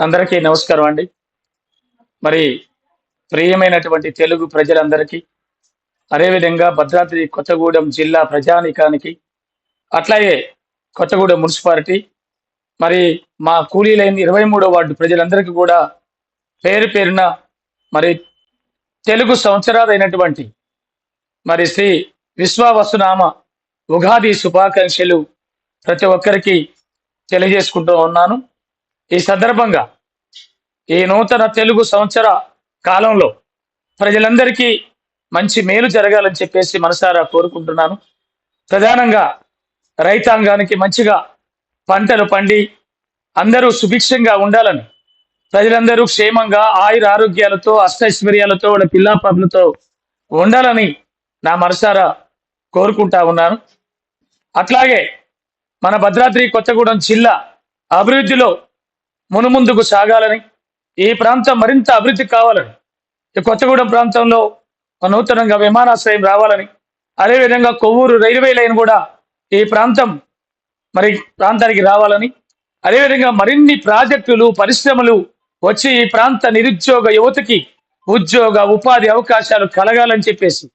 అందరికీ నమస్కారం అండి. మరి ప్రియమైనటువంటి తెలుగు ప్రజలందరికీ అదేవిధంగా భద్రాద్రి కొత్తగూడెం జిల్లా ప్రజానికానికి అట్లాగే కొత్తగూడెం మున్సిపాలిటీ మరి మా కూలీలైన ఇరవై మూడో వార్డు ప్రజలందరికీ కూడా పేరు పేరున మరి తెలుగు సంవత్సరాలైనటువంటి మరి శ్రీ విశ్వావసునామ ఉగాది శుభాకాంక్షలు ప్రతి ఒక్కరికి తెలియజేసుకుంటూ ఉన్నాను. ఈ సందర్భంగా ఈ నూతన తెలుగు సంవత్సర కాలంలో ప్రజలందరికీ మంచి మేలు జరగాలని చెప్పేసి మనసారా కోరుకుంటున్నాను. ప్రధానంగా రైతాంగానికి మంచిగా పంటలు పండి అందరూ సుభిక్షంగా ఉండాలని ప్రజలందరూ క్షేమంగా ఆయుర ఆరోగ్యాలతో అష్టైశ్వర్యాలతో వాళ్ళ పిల్లాపాపులతో ఉండాలని నా మనసారా కోరుకుంటా ఉన్నాను. అట్లాగే మన భద్రాద్రి కొత్తగూడెం జిల్లా అభివృద్ధిలో మునుముందుకు సాగాలని ఈ ప్రాంతం మరింత అభివృద్ధి కావాలని ఈ కొత్తగూడెం ప్రాంతంలో నూతనంగా విమానాశ్రయం రావాలని అదేవిధంగా కొవ్వూరు రైల్వే లైన్ కూడా ఈ ప్రాంతం మరి ప్రాంతానికి రావాలని అదేవిధంగా మరిన్ని ప్రాజెక్టులు పరిశ్రమలు వచ్చి ఈ ప్రాంత నిరుద్యోగ యువతకి ఉద్యోగ ఉపాధి అవకాశాలు కలగాలని చెప్పేసి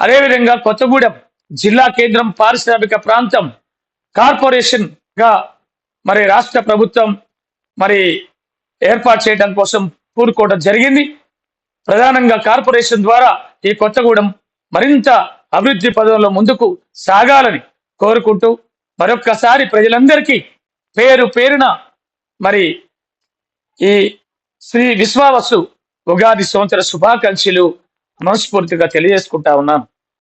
అదేవిధంగా కొత్తగూడెం జిల్లా కేంద్రం పారిశ్రామిక ప్రాంతం కార్పొరేషన్గా మరి రాష్ట్ర ప్రభుత్వం మరి ఏర్పాటు చేయడం కోసం పూనుకోవడం జరిగింది. ప్రధానంగా కార్పొరేషన్ ద్వారా ఈ కొత్తగూడెం మరింత అభివృద్ధి పదంలో ముందుకు సాగాలని కోరుకుంటూ మరొక్కసారి ప్రజలందరికీ పేరు పేరున మరి ఈ శ్రీ విశ్వావసు ఉగాది సంవత్సర శుభాకాంక్షలు మనస్ఫూర్తిగా తెలియజేసుకుంటా ఉన్నాను.